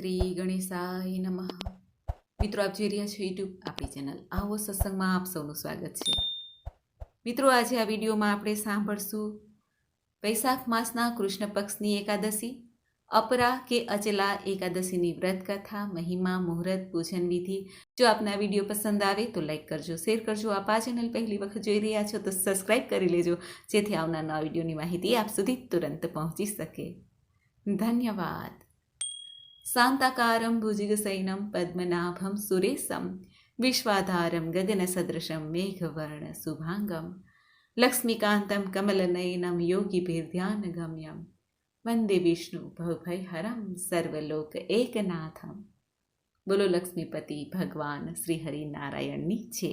શ્રી ગણેશાય નમઃ. મિત્રો, આપ જોઈ રહ્યા છો યુટ્યુબ આપણી ચેનલ આવો સત્સંગમાં આપ સૌનું સ્વાગત છે. મિત્રો, આજે આ વિડીયોમાં આપણે સાંભળશું વૈશાખ માસના કૃષ્ણ પક્ષની એકાદશી, અપરા કે અચલા એકાદશીની વ્રત કથા મહિમા, મુહૂર્ત, પૂજન વિધિ. જો આપને વીડિયો પસંદ આવે તો લાઈક કરજો, શેર કરજો. આપ આ ચેનલ પહેલી વખત જોઈ રહ્યા છો તો સબસ્ક્રાઈબ કરી લેજો, જેથી આવનાર નવા વિડીયોની માહિતી આપ સુધી તુરંત પહોંચી શકે. ધન્યવાદ. శాంతాకారం భుజిగశైనం పద్మనాభం సురేశం విశ్వాధారం గగనసదృశం మేఘవర్ణ శుభాంగం లక్ష్మీకాంతం కమలనయనం యోగిభిర్ధ్యానగమ్యం વંદે વિષ્ણુ ભવભય હરમ સર્વલોક એકનાથમ બોલો લક્ષ્મીપતિ ભગવાન શ્રી હરિનારાયણની છે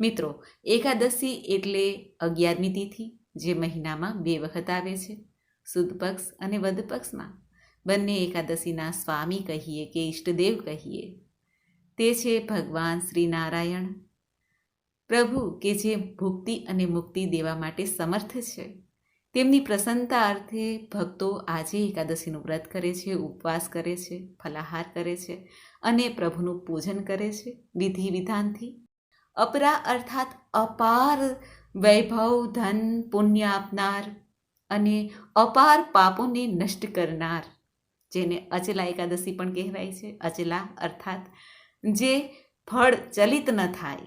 મિત્રો, એકાદશી એટલે અગિયારમી તિથિ, જે મહિનામાં બે વખત આવે છે. સુદ પક્ષ અને વદ પક્ષમાં. બંને એકાદશીના સ્વામી કહીએ કે ઈષ્ટદેવ કહીએ. તે છે ભગવાન શ્રી નારાયણ પ્રભુ કે જે ભુક્તિ અને મુક્તિ દેવા માટે સમર્થ છે. તેમની પ્રસન્નતા અર્થે ભક્તો આજે એકાદશીનું વ્રત કરે છે, ઉપવાસ કરે છે, ફલાહાર કરે છે અને પ્રભુનું પૂજન કરે છે વિધિ વિધાનથી. અપરા અર્થાત અપાર વૈભવ ધન પુણ્ય આપનાર અને અપાર પાપોને નષ્ટ કરનાર. જેને અચલા એકાદશી પણ કહેવાય છે, અચલા અર્થાત જે ફળ ચલિત ન થાય.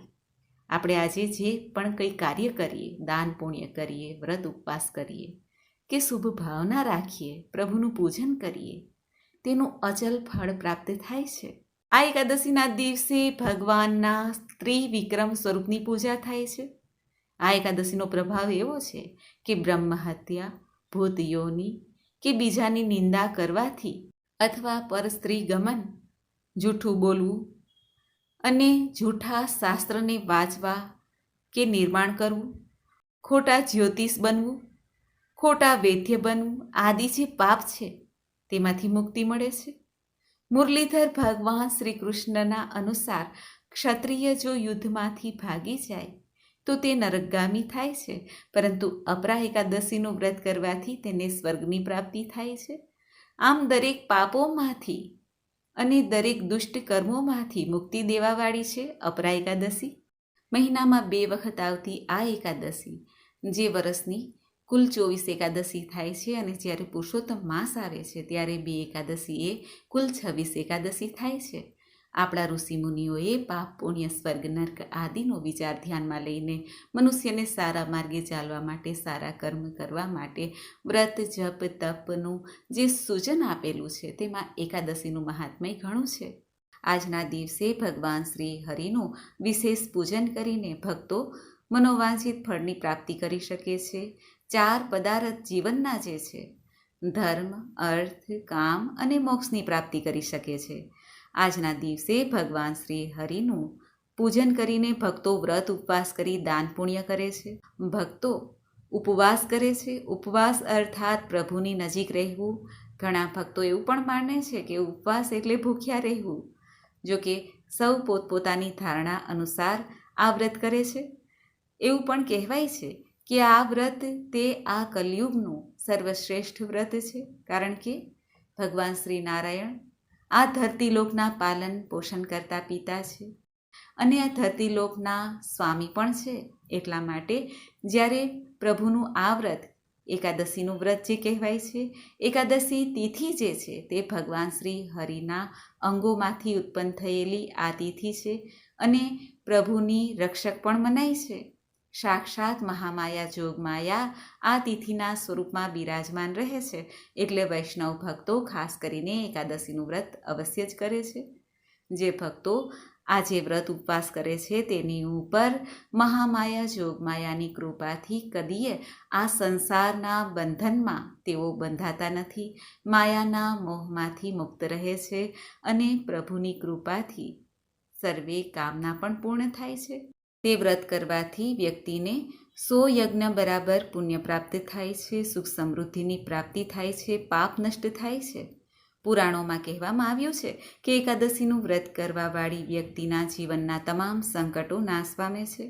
આપણે આજે જે પણ કંઈ કાર્ય કરીએ, દાન પુણ્ય કરીએ, વ્રત ઉપવાસ કરીએ, કે શુભ ભાવના રાખીએ, પ્રભુનું પૂજન કરીએ, તેનું અચલ ફળ પ્રાપ્ત થાય છે. આ એકાદશીના દિવસે ભગવાનના સ્ત્રી વિક્રમ સ્વરૂપની પૂજા થાય છે. આ એકાદશીનો પ્રભાવ એવો છે કે બ્રહ્મ હત્યા ભૂત યોની કે બીજાની નિંદા કરવાથી અથવા પરસ્ત્રી ગમન, જૂઠું બોલવું અને જૂઠા શાસ્ત્રને વાંચવા કે નિર્માણ કરવું, ખોટા જ્યોતિષ બનવું, ખોટા વૈદ્ય બનવું આદિ જે પાપ છે તેમાંથી મુક્તિ મળે છે. મુરલીધર ભગવાન શ્રી કૃષ્ણના અનુસાર ક્ષત્રિય જો યુદ્ધમાંથી ભાગી જાય તો તે નરકગામી થાય છે. પરંતુ અપરા એકાદશીનું વ્રત કરવાથી તેને સ્વર્ગની પ્રાપ્તિ થાય છે. આમ દરેક પાપોમાંથી અને દરેક દુષ્ટ કર્મોમાંથી મુક્તિ દેવાવાળી છે અપરા એકાદશી. મહિનામાં બે વખત આવતી આ એકાદશી, જે વર્ષની કુલ ચોવીસ એકાદશી થાય છે અને જ્યારે પુરુષોત્તમ માસ આવે છે, ત્યારે બે એકાદશી એ કુલ છવ્વીસ એકાદશી થાય છે. આપણા ઋષિમુનિઓએ પાપ, પુણ્ય, સ્વર્ગ, નર્ક આદિનો વિચાર ધ્યાનમાં લઈને મનુષ્યને સારા માર્ગે ચાલવા માટે, સારા કર્મ કરવા માટે વ્રત, જપ, તપનું જે સૂચન આપેલું છે, તેમાં એકાદશીનું મહાત્મય ઘણું છે. આજના દિવસે ભગવાન શ્રી હરિનું વિશેષ પૂજન કરીને ભક્તો મનોવાંછિત ફળની પ્રાપ્તિ કરી શકે છે. ચાર પદાર્થ જીવનના જે છે, ધર્મ, અર્થ, કામ અને મોક્ષની પ્રાપ્તિ કરી શકે છે. આજના દિવસે ભગવાન શ્રી હરિનું પૂજન કરીને ભક્તો વ્રત ઉપવાસ કરી દાન પુણ્ય કરે છે. ભક્તો ઉપવાસ કરે છે. ઉપવાસ અર્થાત પ્રભુની નજીક રહેવું. ઘણા ભક્તો એવું પણ માને છે કે ઉપવાસ એટલે ભૂખ્યા રહેવું, જો કે સૌ પોતપોતાની ધારણા અનુસાર આ વ્રત કરે છે. એવું પણ કહેવાય છે કે આ વ્રત તે આ કલયુગનું સર્વશ્રેષ્ઠ વ્રત છે, કારણ કે ભગવાન શ્રી નારાયણ આ ધરતીલોકના પાલન પોષણ કરતા પિતા છે. અને આ ધરતીલોકના સ્વામી પણ છે. એટલા માટે જ્યારે પ્રભુનું આ વ્રત, એકાદશીનું વ્રત જે કહેવાય છે, એકાદશી તિથિ જે છે તે ભગવાન શ્રી હરિના અંગોમાંથી ઉત્પન્ન થયેલી આ તિથિ છે અને પ્રભુની રક્ષક પણ મનાય છે. સાક્ષાત મહામાયા જોગમાયા આ તિથિના સ્વરૂપમાં બિરાજમાન રહે છે, એટલે વૈષ્ણવ ભક્તો ખાસ કરીને એકાદશીનું વ્રત અવશ્ય જ કરે છે. જે ભક્તો આ જે વ્રત ઉપવાસ કરે છે તેની ઉપર મહામાયા જોગમાયાની કૃપાથી કદીએ આ સંસારના બંધનમાં તેઓ બંધાતા નથી, માયાના મોહમાંથી મુક્ત રહે છે અને પ્રભુની કૃપાથી સર્વે કામના પણ પૂર્ણ થાય છે. તે વ્રત કરવાથી વ્યક્તિને સો યજ્ઞ બરાબર પુણ્ય પ્રાપ્ત થાય છે, સુખ સમૃદ્ધિની પ્રાપ્તિ થાય છે, પાપ નષ્ટ થાય છે. પુરાણોમાં કહેવામાં આવ્યું છે કે એકાદશીનું વ્રત કરવાવાળી વ્યક્તિના જીવનના તમામ સંકટો નાશ પામે છે.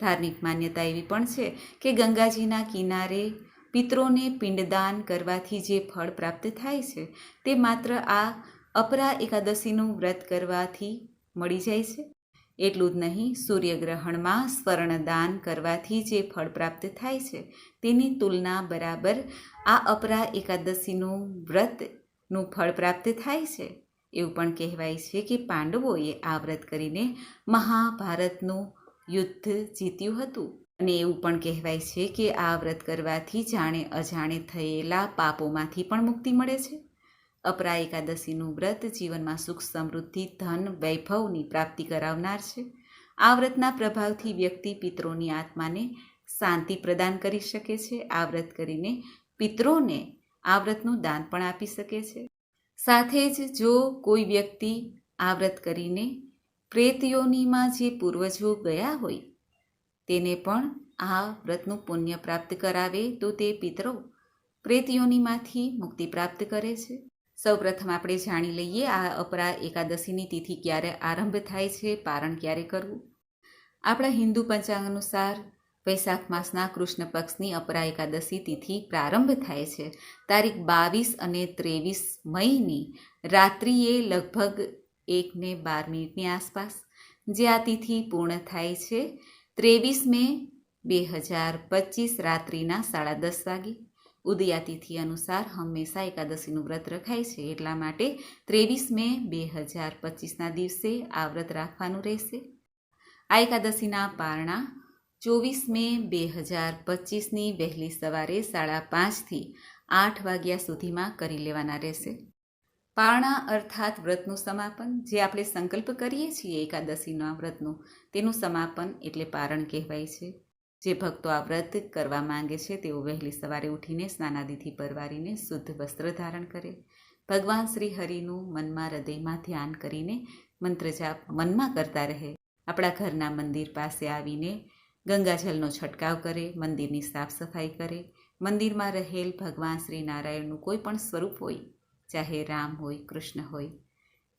ધાર્મિક માન્યતા એવી પણ છે કે ગંગાજીના કિનારે પિત્રોને પિંડદાન કરવાથી જે ફળ પ્રાપ્ત થાય છે, તે માત્ર આ અપરા એકાદશીનું વ્રત કરવાથી મળી જાય છે. એટલું જ નહીં, સૂર્યગ્રહણમાં સ્વર્ણદાન કરવાથી જે ફળ પ્રાપ્ત થાય છે, તેની તુલના બરાબર આ અપરા એકાદશીનું વ્રતનું ફળ પ્રાપ્ત થાય છે. એવું પણ કહેવાય છે કે પાંડવોએ આ વ્રત કરીને મહાભારતનું યુદ્ધ જીત્યું હતું. અને એવું પણ કહેવાય છે કે આ વ્રત કરવાથી જાણે અજાણે થયેલા પાપોમાંથી પણ મુક્તિ મળે છે. અપરા એકાદશીનું વ્રત જીવનમાં સુખ, સમૃદ્ધિ, ધન, વૈભવની પ્રાપ્તિ કરાવનાર છે. આ વ્રતના પ્રભાવથી વ્યક્તિ પિત્રોની આત્માને શાંતિ પ્રદાન કરી શકે છે. આ વ્રત કરીને પિત્રોને આ વ્રતનું દાન પણ આપી શકે છે. સાથે જ જો કોઈ વ્યક્તિ આ વ્રત કરીને પ્રેતયોનીમાં જે પૂર્વજો ગયા હોય, તેને પણ આ વ્રતનું પુણ્ય પ્રાપ્ત કરાવે તો તે પિતરો પ્રેતયોનીમાંથી મુક્તિ પ્રાપ્ત કરે છે. સૌપ્રથમ આપણે જાણી લઈએ આ અપરા એકાદશીની તિથિ ક્યારે આરંભ થાય છે, પારણ ક્યારે કરવું? આપણા હિન્દુ પંચાંગ અનુસાર વૈશાખ માસના કૃષ્ણ પક્ષની અપરા એકાદશી તિથિ પ્રારંભ થાય છે. તારીખ બાવીસ અને ત્રેવીસ મઈની રાત્રિએ લગભગ એકને બાર મિનિટની આસપાસ, જે આ તિથિ પૂર્ણ થાય છે. ત્રેવીસ મે બે હજાર પચીસ રાત્રિના સાડા દસ વાગે. ઉદયા તિથિ અનુસાર હંમેશા એકાદશીનું વ્રત રખાય છે. એટલા માટે ત્રેવીસ મે બે હજાર પચીસના દિવસે આ વ્રત રાખવાનું રહેશે. આ એકાદશીના પારણા ચોવીસ મે બે હજાર પચીસની વહેલી સવારે સાડા પાંચથી આઠ વાગ્યા સુધીમાં કરી લેવાના રહેશે. પારણા અર્થાત વ્રતનું સમાપન જે આપણે સંકલ્પ કરીએ છીએ એકાદશીના વ્રતનું, તેનું સમાપન એટલે પારણ કહેવાય છે. જે ભક્તો આ વ્રત કરવા માંગે છે તેઓ વહેલી સવારે ઉઠીને સ્નાનાદિથી પરવારીને શુદ્ધ વસ્ત્ર ધારણ કરે. ભગવાન શ્રી હરિનું મનમાં હૃદયમાં ધ્યાન કરીને મંત્ર જાપ મનમાં કરતા રહે. આપણા ઘરના મંદિર પાસે આવીને ગંગાજલનો છંટકાવ કરે, મંદિરની સાફ સફાઈ કરે. મંદિરમાં રહેલ ભગવાન શ્રી નારાયણનું કોઈ પણ સ્વરૂપ હોય, ચાહે રામ હોય, કૃષ્ણ હોય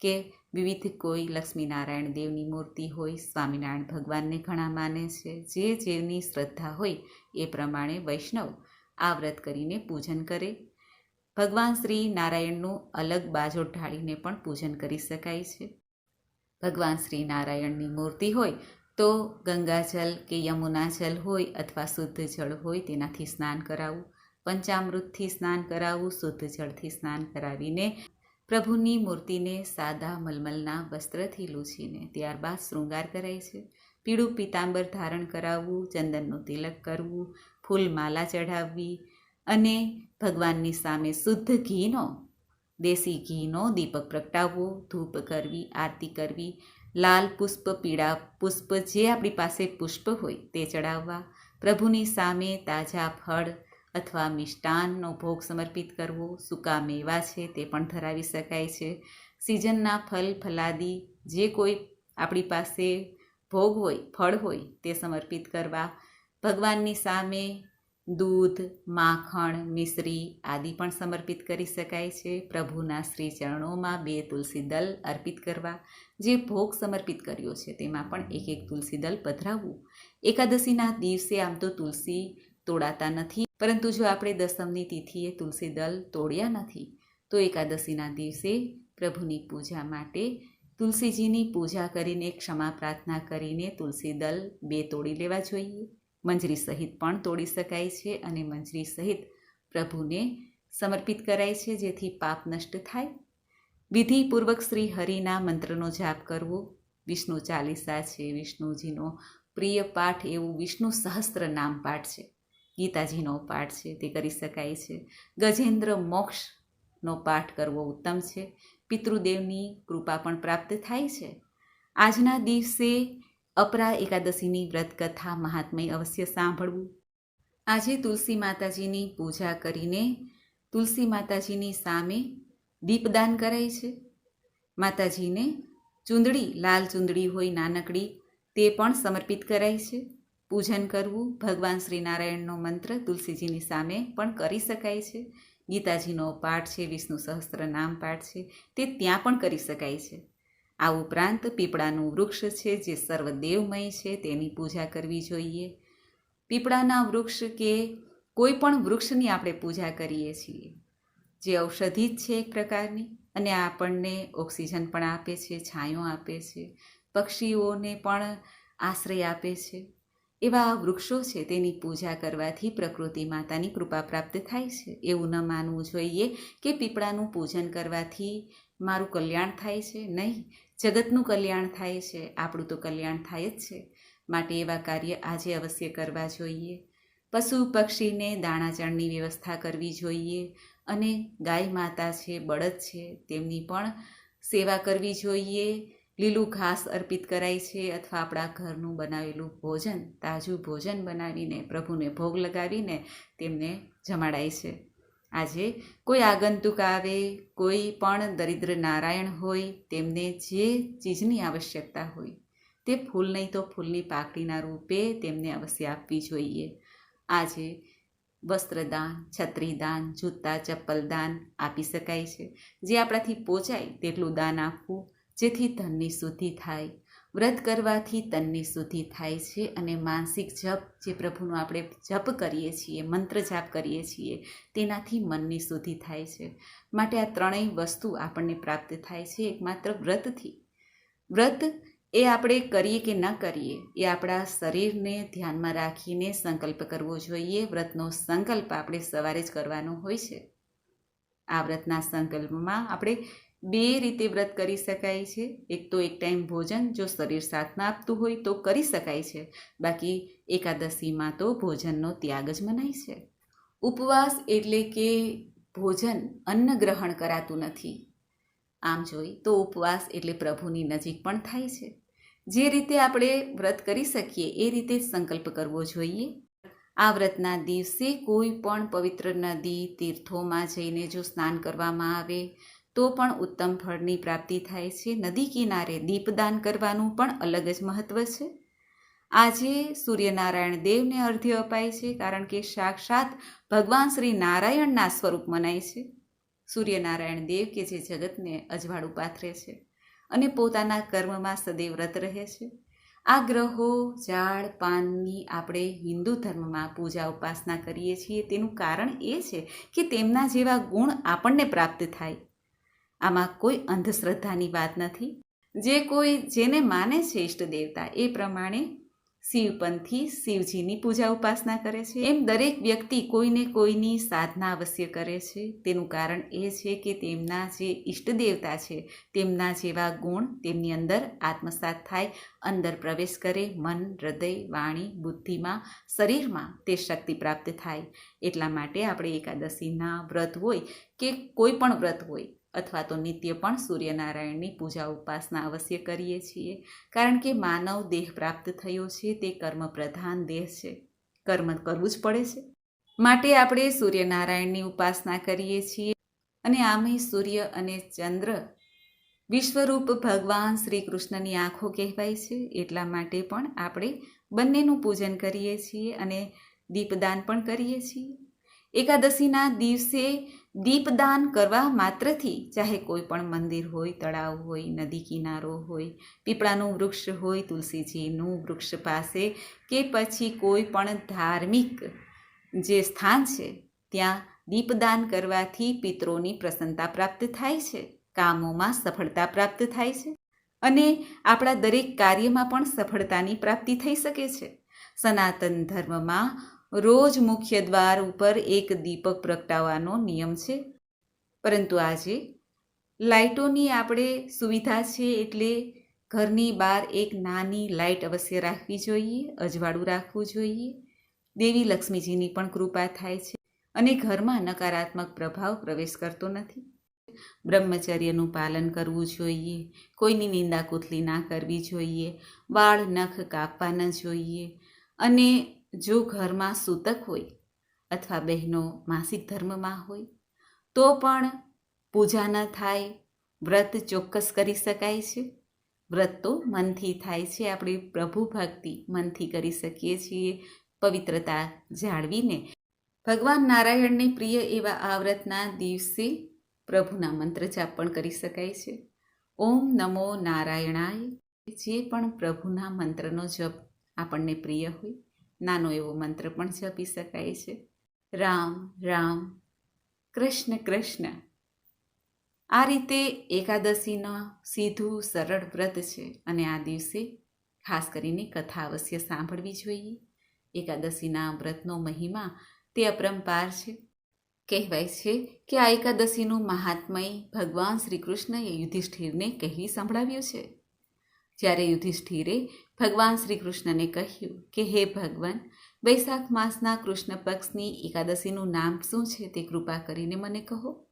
કે વિવિધ કોઈ લક્ષ્મીનારાયણ દેવની મૂર્તિ હોય, સ્વામિનારાયણ ભગવાનને ઘણા માને છે. જે જેની શ્રદ્ધા હોય એ પ્રમાણે વૈષ્ણવ આ વ્રત કરીને પૂજન કરે. ભગવાન શ્રી નારાયણનું અલગ બાજો ઢાળીને પણ પૂજન કરી શકાય છે. ભગવાન શ્રી નારાયણની મૂર્તિ હોય તો ગંગાજલ કે યમુના જલ હોય અથવા શુદ્ધ જળ હોય તેનાથી સ્નાન કરાવવું પંચામૃતથી સ્નાન કરાવવું શુદ્ધ જળથી સ્નાન કરાવીને પ્રભુની મૂર્તિને સાદા મલમલના વસ્ત્રથી લૂછીને ત્યારબાદ શૃંગાર કરાય છે. પીળું પીતાંબર ધારણ કરાવવું, ચંદનનું તિલક કરવું, ફૂલ માલા ચઢાવવી અને ભગવાનની સામે શુદ્ધ ઘીનો, દેશી ઘીનો દીપક પ્રગટાવવો, ધૂપ કરવી, આરતી કરવી, લાલ પુષ્પ, પીળા પુષ્પ જે આપણી પાસે પુષ્પ હોય તે ચડાવવા, પ્રભુની સામે તાજા ફળ અથવા મિષ્ટાનનો ભોગ સમર્પિત કરવો સૂકા મેવા છે તે પણ ધરાવી શકાય છે. સિઝનના ફલ, ફલાદી, જે કોઈ આપણી પાસે ભોગ હોય, ફળ હોય તે સમર્પિત કરવા, ભગવાનની સામે દૂધ, માખણ, મિશ્રી આદિ પણ સમર્પિત કરી શકાય છે. પ્રભુના શ્રી ચરણોમાં બે તુલસી દલ અર્પિત કરવા, જે ભોગ સમર્પિત કર્યો છે તેમાં પણ એક એક તુલસી દલ પધરાવવું. એકાદશીના દિવસે આમ તો તુલસી તોડાતા નથી. પરંતુ જો આપણે દસમની તિથિએ તુલસી દલ તોડ્યા નથી, તો એકાદશીના દિવસે પ્રભુની પૂજા માટે તુલસીજીની પૂજા કરીને ક્ષમા પ્રાર્થના કરીને તુલસી દલ બે તોડી લેવા જોઈએ. મંજરી સહિત પણ તોડી શકાય છે અને મંજરી સહિત પ્રભુને સમર્પિત કરાય છે જેથી પાપ નષ્ટ થાય. વિધિપૂર્વક શ્રી હરિના મંત્રનો જાપ કરવો, વિષ્ણુ ચાલીસા છે, વિષ્ણુજીનો પ્રિય પાઠ એવું વિષ્ણુ સહસ્ત્ર નામ પાઠ છે. ગીતાજીનો પાઠ છે, તે કરી શકાય છે. ગજેન્દ્ર મોક્ષનો પાઠ કરવો ઉત્તમ છે. પિતૃદેવની કૃપા પણ પ્રાપ્ત થાય છે. આજના દિવસે અપરા એકાદશીની વ્રતકથા મહાત્મય અવશ્ય સાંભળવું. આજે તુલસી માતાજીની પૂજા કરીને તુલસી માતાજીની સામે દીપદાન કરાય છે. માતાજીને ચૂંદડી, લાલ ચૂંદડી હોય નાનકડી, તે પણ સમર્પિત કરાય છે. પૂજન કરવું ભગવાન શ્રી નારાયણનો મંત્ર તુલસીજીની સામે પણ કરી શકાય છે. ગીતાજીનો પાઠ છે, વિષ્ણુ સહસ્ત્ર નામ પાઠ છે, તે ત્યાં પણ કરી શકાય છે. આ ઉપરાંત પીપળાનું વૃક્ષ છે જે સર્વદેવમય છે, તેની પૂજા કરવી જોઈએ. પીપળાના વૃક્ષ કે કોઈ પણ વૃક્ષની આપણે પૂજા કરીએ છીએ. જે ઔષધિ જ છે એક પ્રકારની અને આપણને ઓક્સિજન પણ આપે છે, છાંયો આપે છે, પક્ષીઓને પણ આશ્રય આપે છે. એવા વૃક્ષો છે તેની પૂજા કરવાથી પ્રકૃતિ માતાની કૃપા પ્રાપ્ત થાય છે. એવું ન માનવું જોઈએ કે પીપળાનું પૂજન કરવાથી મારું કલ્યાણ થાય છે. નહીં, જગતનું કલ્યાણ થાય છે. આપણું તો કલ્યાણ થાય જ છે. માટે એવા કાર્ય આજે અવશ્ય કરવા જોઈએ. પશુ પક્ષીને દાણાચણની વ્યવસ્થા કરવી જોઈએ અને ગાય માતા છે, બળદ છે, તેમની પણ સેવા કરવી જોઈએ. લીલું ઘાસ અર્પિત કરાય છે અથવા આપણા ઘરનું બનાવેલું ભોજન, તાજું ભોજન બનાવીને પ્રભુને ભોગ લગાવીને તેમને જમાડાય છે. આજે કોઈ આગંતુક આવે, કોઈ પણ દરિદ્ર નારાયણ હોય, તેમને જે ચીજની આવશ્યકતા હોય, તે ફૂલ નહીં તો ફૂલની પાકડીના રૂપે તેમને અવશ્ય આપવી જોઈએ. આજે વસ્ત્રદાન, છત્રીદાન, જૂતા, ચપ્પલ દાન આપી શકાય છે. જે આપણાથી પોચાય, તેટલું દાન આપવું જેથી તનની શુદ્ધિ થાય. વ્રત કરવાથી તનની શુદ્ધિ થાય છે અને માનસિક જપ જે પ્રભુનો આપણે જપ કરીએ છીએ, મંત્ર જાપ કરીએ છીએ, તેનાથી મનની શુદ્ધિ થાય છે. માટે આ ત્રણેય વસ્તુ આપણને પ્રાપ્ત થાય છે એકમાત્ર વ્રતથી. વ્રત એ આપણે કરીએ કે ન કરીએ, એ આપણા શરીરને ધ્યાનમાં રાખીને સંકલ્પ કરવો જોઈએ. વ્રતનો સંકલ્પ આપણે સવારે જ કરવાનો હોય છે. આ વ્રતના સંકલ્પમાં આપણે બે રીતે વ્રત કરી શકાય છે. એક તો એક ટાઈમ ભોજન, જો શરીર સાથ ના આપતું હોય તો કરી શકાય છે. બાકી એકાદશીમાં તો ભોજનનો ત્યાગ જ મનાય છે. ઉપવાસ એટલે કે ભોજન અન્ન ગ્રહણ કરાતું નથી. આમ જોઈ તો ઉપવાસ એટલે પ્રભુની નજીક પણ થાય છે. જે રીતે આપણે વ્રત કરી શકીએ એ રીતે સંકલ્પ કરવો જોઈએ. આ વ્રતના દિવસે કોઈ પણ પવિત્ર નદી, તીર્થોમાં જઈને જો સ્નાન કરવામાં આવે તો પણ ઉત્તમ ફળની પ્રાપ્તિ થાય છે. નદી કિનારે દીપદાન કરવાનું પણ અલગ જ મહત્ત્વ છે. આજે સૂર્યનારાયણ દેવને અર્ધ્ય અપાય છે કારણ કે સાક્ષાત ભગવાન શ્રી નારાયણના સ્વરૂપ મનાય છે. સૂર્યનારાયણ દેવ કે જે જગતને અજવાળું પાથરે છે અને પોતાના કર્મમાં સદૈવ વ્રત રહે છે. આ ગ્રહો, ઝાડ, પાનની આપણે હિન્દુ ધર્મમાં પૂજા ઉપાસના કરીએ છીએ. તેનું કારણ એ છે કે તેમના જેવા ગુણ આપણને પ્રાપ્ત થાય. આમાં કોઈ અંધશ્રદ્ધાની વાત નથી. જે કોઈ જેને માને છે ઈષ્ટ દેવતા એ પ્રમાણે શિવપંથી શિવજીની પૂજા ઉપાસના કરે છે. એમ દરેક વ્યક્તિ કોઈને કોઈની સાધના અવશ્ય કરે છે. તેનું કારણ એ છે કે તેમના જે ઈષ્ટ દેવતા છે, તેમના જેવા ગુણ તેમની અંદર આત્મસાત થાય, અંદર પ્રવેશ કરે, મન, હૃદય, વાણી, બુદ્ધિમાં, શરીરમાં તે શક્તિ પ્રાપ્ત થાય. એટલા માટે આપણે એકાદશીના વ્રત હોય કે કોઈ પણ વ્રત હોય અથવા તો નિત્ય પણ સૂર્યનારાયણની પૂજા ઉપાસના અવશ્ય કરીએ છીએ. કારણ કે માનવ દેહ પ્રાપ્ત થયો છે, તે કર્મ પ્રધાન દેહ છે. કર્મ કરવું જ પડે છે. માટે આપણે સૂર્યનારાયણની ઉપાસના કરીએ છીએ અને આમે સૂર્ય અને ચંદ્ર વિશ્વરૂપ ભગવાન શ્રી કૃષ્ણની આંખો કહેવાય છે. એટલા માટે પણ આપણે બંનેનું પૂજન કરીએ છીએ અને દીપદાન પણ કરીએ છીએ. એકાદશીના દિવસે દીપદાન કરવા માત્રથી ચાહે કોઈ પણ મંદિર હોય, તળાવ હોય, નદી કિનારો હોય, પીપળાનું વૃક્ષ હોય, તુલસીજીનું વૃક્ષ પાસે કે પછી કોઈ પણ ધાર્મિક જે સ્થાન છે, ત્યાં દીપદાન કરવાથી પિત્રોની પ્રસન્નતા પ્રાપ્ત થાય છે, કામોમાં સફળતા પ્રાપ્ત થાય છે અને આપણા દરેક કાર્યમાં પણ સફળતાની પ્રાપ્તિ થઈ શકે છે. સનાતન ધર્મમાં રોજ મુખ્ય દ્વાર ઉપર એક દીપક પ્રગટાવવાનો નિયમ છે. પરંતુ આજે લાઇટોની આપણે સુવિધા છે એટલે ઘરની બહાર એક નાની લાઇટ અવશ્ય રાખવી જોઈએ, અજવાળું રાખવું જોઈએ. દેવી લક્ષ્મીજીની પણ કૃપા થાય છે અને ઘરમાં નકારાત્મક પ્રભાવ પ્રવેશ કરતો નથી. બ્રહ્મચર્યનું પાલન કરવું જોઈએ, કોઈની નિંદા કુથલી ના કરવી જોઈએ, વાળ નખ કાપવા ન જોઈએ અને જો ઘરમાં સૂતક હોય અથવા બહેનો માસિક ધર્મમાં હોય, તો પણ પૂજા ન થાય, વ્રત ચોક્કસ કરી શકાય છે. વ્રત તો મનથી થાય છે, આપણે પ્રભુ ભક્તિ મનથી કરી શકીએ છીએ, પવિત્રતા જાળવીને. ભગવાન નારાયણને પ્રિય એવા આ વ્રતના દિવસે પ્રભુના મંત્ર જાપ પણ કરી શકાય છે. ઓમ નમો નારાયણાય, જે પણ પ્રભુના મંત્રનો જપ આપણને પ્રિય હોય નાનો એવો મંત્ર પણ જપી શકાય છે. રામ રામ, કૃષ્ણ કૃષ્ણ. આ રીતે એકાદશીનો સીધું સરળ વ્રત છે અને આ દિવસે ખાસ કરીને કથા અવશ્ય સાંભળવી જોઈએ. એકાદશીના વ્રતનો મહિમા તે અપરંપાર છે. કહેવાય છે કે આ એકાદશીનું મહાત્મય ભગવાન શ્રી કૃષ્ણએ યુધિષ્ઠિરને કહી સંભળાવ્યું છે. જ્યારે યુધિષ્ઠિરે ભગવાન શ્રી કૃષ્ણને કહ્યું કે, હે ભગવાન, વૈશાખ માસના કૃષ્ણ પક્ષની એકાદશીનું નામ શું છે તે કૃપા કરીને મને કહો.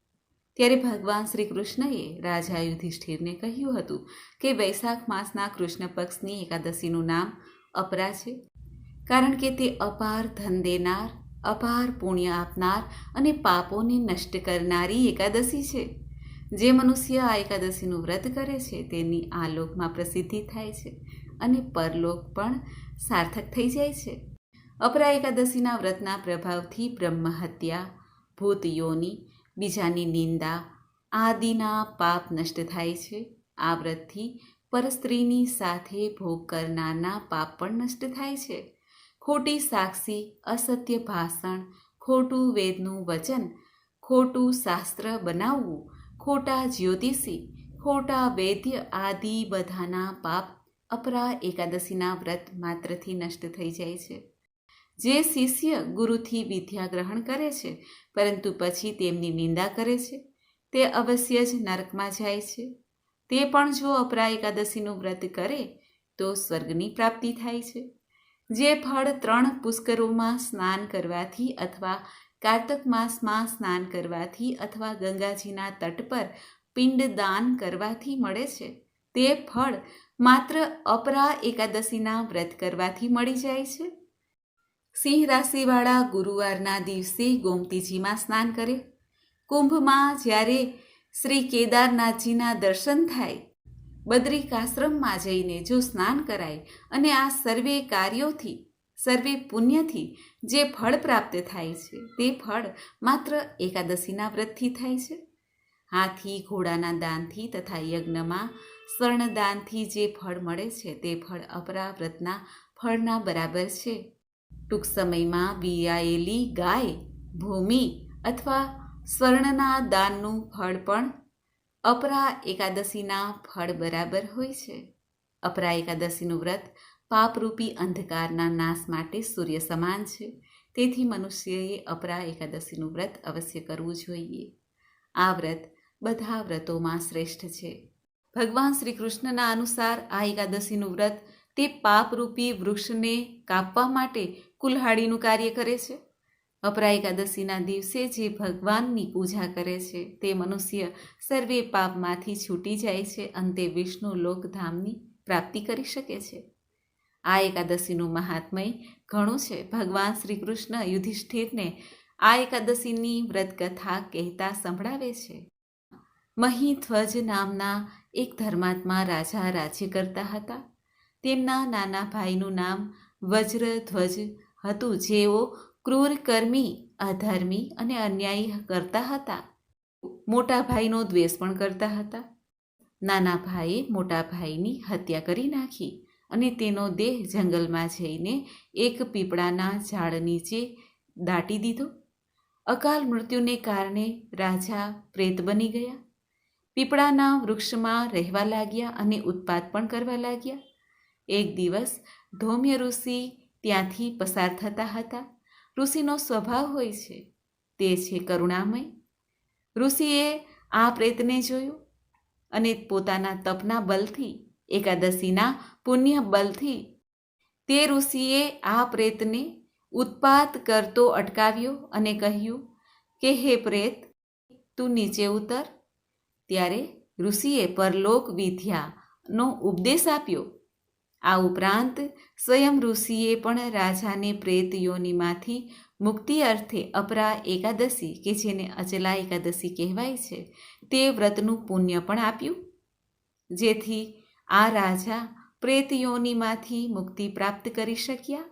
ત્યારે ભગવાન શ્રી કૃષ્ણએ રાજા યુધિષ્ઠિરને કહ્યું હતું કે, વૈશાખ માસના કૃષ્ણ પક્ષની એકાદશીનું નામ અપરા છે, કારણ કે તે અપાર ધન દેનાર, અપાર પુણ્ય આપનાર અને પાપોને નષ્ટ કરનારી એકાદશી છે. જે મનુષ્ય આ એકાદશીનું વ્રત કરે છે, તેની આ લોકમાં પ્રસિદ્ધિ થાય છે અને પરલોક પણ સાર્થક થઈ જાય છે. અપરા એકાદશીના વ્રતના પ્રભાવથી બ્રહ્મ હત્યા ભૂત બીજાની નિંદા આદિના પાપ નષ્ટ થાય છે. આ વ્રતથી પરસ્ત્રીની સાથે ભોગ કરનારના પાપ પણ નષ્ટ થાય છે. ખોટી સાક્ષી, અસત્ય ભાષણ, ખોટું વેદનું વચન, ખોટું શાસ્ત્ર બનાવવું ખોટા જ્યોતિષી, ખોટા વૈદ્ય આદિ બધાના પાપ અપરા એકાદશીના વ્રત માત્રથી નષ્ટ થઈ જાય છે. જે શિષ્ય ગુરુથી વિદ્યા ગ્રહણ કરે છે, પરંતુ પછી તેમની નિંદા કરે છે, તે અવશ્ય જ નરકમાં જાય છે. તે પણ જો અપરા એકાદશીનું વ્રત કરે, તો સ્વર્ગની પ્રાપ્તિ થાય છે. જે ફળ ત્રણ પુષ્કરોમાં સ્નાન કરવાથી અથવા કાર્તક માસમાં સ્નાન કરવાથી અથવા ગંગાજીના તટ પર પિંડદાન કરવાથી મળે છે. તે ફળ માત્ર અપરા એકાદશીના વ્રત કરવાથી મળી જાય છે. સિંહ રાશિવાળા ગુરુવારના દિવસે ગોમતીજીમાં સ્નાન કરે. કુંભમાં જ્યારે શ્રી કેદારનાથજીના દર્શન થાય, બદ્રિકાશ્રમમાં જઈને જો સ્નાન કરાય અને આ સર્વે કાર્યોથી સર્વે પુણ્યથી જે ફળ પ્રાપ્ત થાય છે, તે ફળ માત્ર એકાદશીના વ્રતથી થાય છે? હાથી, ઘોડાના દાનથી તથા યજ્ઞમાં સ્વર્ણદાનથી જે ફળ મળે છે, તે ફળ અપરા વ્રતના ફળના બરાબર છે. ટૂંક સમયમાં બિયાયેલી ગાય, ભૂમિ અથવા સ્વર્ણના દાનનું ફળ પણ અપરા એકાદશીના ફળ બરાબર હોય છે. અપરા એકાદશીનું વ્રત પાપરૂપી અંધકારના નાશ માટે સૂર્ય સમાન છે. તેથી મનુષ્યએ અપરા એકાદશીનું વ્રત અવશ્ય કરવું જોઈએ. આ વ્રત બધા વ્રતોમાં શ્રેષ્ઠ છે. ભગવાન શ્રી કૃષ્ણના અનુસાર આ એકાદશીનું વ્રત તે પાપરૂપી વૃક્ષને કાપવા માટે કુલ્હાડીનું કાર્ય કરે છે. અપરા એકાદશીના દિવસે જે ભગવાનની પૂજા કરે છે તે મનુષ્ય સર્વે પાપમાંથી છૂટી જાય છે. અંતે વિષ્ણુ લોકધામની પ્રાપ્તિ કરી શકે છે. આ એકાદશીનું મહાત્મય ઘણું છે. ભગવાન શ્રી કૃષ્ણ યુધિષ્ઠિરને આ એકાદશીની વ્રતકથા કહેતા સંભળાવે છે. મહીધ્વજ નામના એક ધર્માત્મા રાજા રાજ્ય કરતા હતા. તેમના નાના ભાઈનું નામ વજ્રધ્વજ હતું. જેઓ ક્રૂર કર્મી, અધર્મી અને અન્યાયી કરતા હતા. મોટા ભાઈનો દ્વેષ પણ કરતા હતા. નાના ભાઈએ મોટા ભાઈની હત્યા કરી નાખી. અને તેનો દેહ જંગલમાં જઈને એક પીપળાના ઝાડ નીચે દાટી દીધો. અકાલ મૃત્યુને કારણે રાજા પ્રેત બની ગયા. પીપળાના વૃક્ષમાં રહેવા લાગ્યા અને ઉત્પાદ પણ કરવા લાગ્યા. એક દિવસ ધૌમ્ય ઋષિ ત્યાંથી પસાર થતા હતા. ઋષિનો સ્વભાવ હોય છે, તે છે કરુણામય. ઋષિએ આ પ્રેતને જોયું અને પોતાના તપના બલથી એકાદશીના પુણ્ય બલથી તે ઋષિએ આ પ્રેતને ઉત્પાત કરતો અટકાવ્યો અને કહ્યું કે, હે પ્રેત, તું નીચે ઉતર. ત્યારે ઋષિએ પરલોક વિદ્યાનો ઉપદેશ આપ્યો. આ ઉપરાંત સ્વયં ઋષિએ પણ રાજાને પ્રેત યોનિમાંથી મુક્તિ અર્થે અપરા એકાદશી કે જેને અચલા એકાદશી કહેવાય છે, તે વ્રતનું પુણ્ય પણ આપ્યું. જેથી આ રાજા પ્રેતયોનીમાંથી મુક્તિ પ્રાપ્ત કરી શક્યા?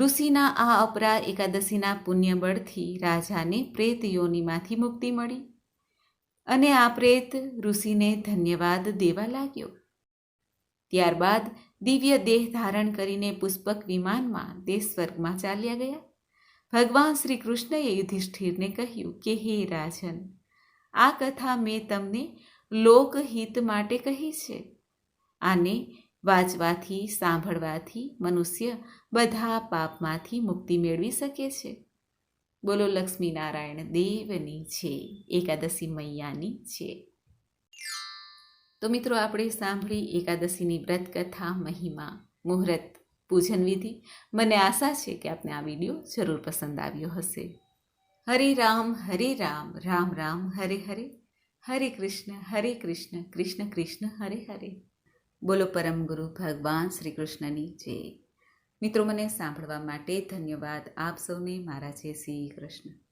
ઋષિના આ અપરા એકાદશીના પુણ્યબળથી રાજાને પ્રેતયોનીમાંથી મુક્તિ મળી અને આ પ્રેત ઋષિને ધન્યવાદ દેવા લાગ્યો. ત્યારબાદ દિવ્ય દેહ ધારણ કરીને પુષ્પક વિમાનમાં તે સ્વર્ગમાં ચાલ્યા ગયા. ભગવાન શ્રી કૃષ્ણએ યુધિષ્ઠિરને કહ્યું કે, હે રાજન, આ કથા મેં તમને લોકહિત માટે કહી છે. આને વાંચવાથી, સાંભળવાથી મનુષ્ય બધા પાપમાંથી મુક્તિ મેળવી શકે છે. બોલો, લક્ષ્મીનારાયણ, દેવની છે, એકાદશી મૈયાની છે. તો મિત્રો, આપણે સાંભળી એકાદશીની વ્રત કથા મહિમા, મુહૂર્ત, પૂજન વિધિ. મને આશા છે કે આપને આ વીડિયો જરૂર પસંદ આવ્યો હશે. હરે રામ હરે રામ રામ રામ, હરે હરે. હરે કૃષ્ણ હરે કૃષ્ણ કૃષ્ણ કૃષ્ણ, હરે હરે. બોલો પરમ ગુરુ, ભગવાન શ્રી કૃષ્ણની જય. મિત્રો, મને સાંભળવા માટે ધન્યવાદ આપ સૌને, મારા જય શ્રી કૃષ્ણ.